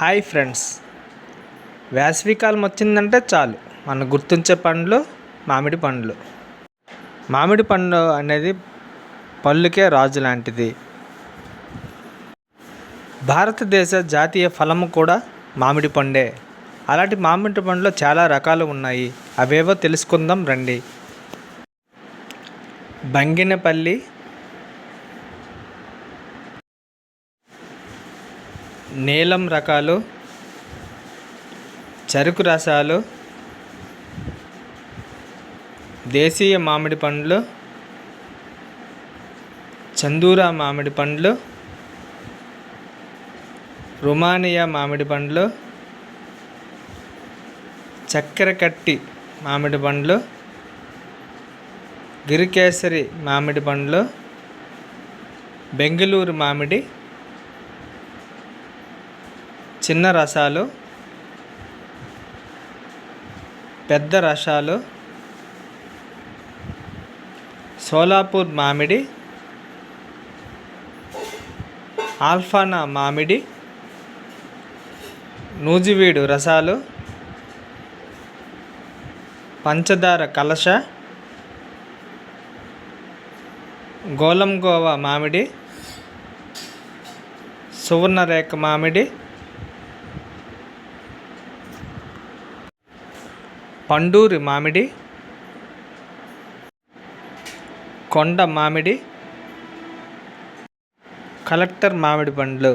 Hi friends. వేసవికాలం వచ్చిందంటే చాలు. మనం గుర్తుంచే పండ్లు మామిడి పండ్లు. మామిడి పండు అనేది పళ్ళుకే రాజు లాంటిది. భారతదేశ జాతీయ ఫలము కూడా మామిడి పండే. అలాంటి మామిడి పండులో చాలా రకాలు ఉన్నాయి. అవేవో తెలుసుకుందాం రండి. బంగినపల్లి నీలం రకాలు చెరుకు రసాలు దేశీయ మామిడి పండ్లు చందూరా మామిడి పండ్లు రుమానియా మామిడి పండ్లు చక్కెర కట్టి మామిడి పండ్లు గిరికేసరి మామిడి పండ్లు బెంగళూరు మామిడి చిన్న రసాలు పెద్ద రసాలు సోలాపూర్ మామిడి ఆల్ఫానా మామిడి నూజివీడు రసాలు పంచదార కలశ గోలం గోవా మామిడి సువర్ణరేఖ మామిడి పండూరి మామిడి కొండ మామిడి కలెక్టర్ మామిడి పండ్లు.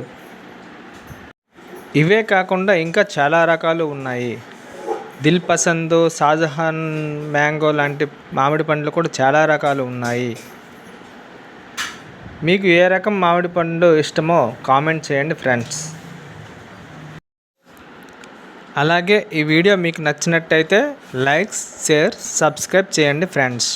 ఇవే కాకుండా ఇంకా చాలా రకాలు ఉన్నాయి. దిల్ పసంద్ షాజహాన్ మ్యాంగో లాంటి మామిడి పండ్లు కూడా చాలా రకాలు ఉన్నాయి. మీకు ఏ రకం మామిడి పండు ఇష్టమో కామెంట్ చేయండి ఫ్రెండ్స్. అలాగే ఈ వీడియో మీకు నచ్చినట్టయితే లైక్స్ షేర్ సబ్స్క్రైబ్ చేయండి ఫ్రెండ్స్.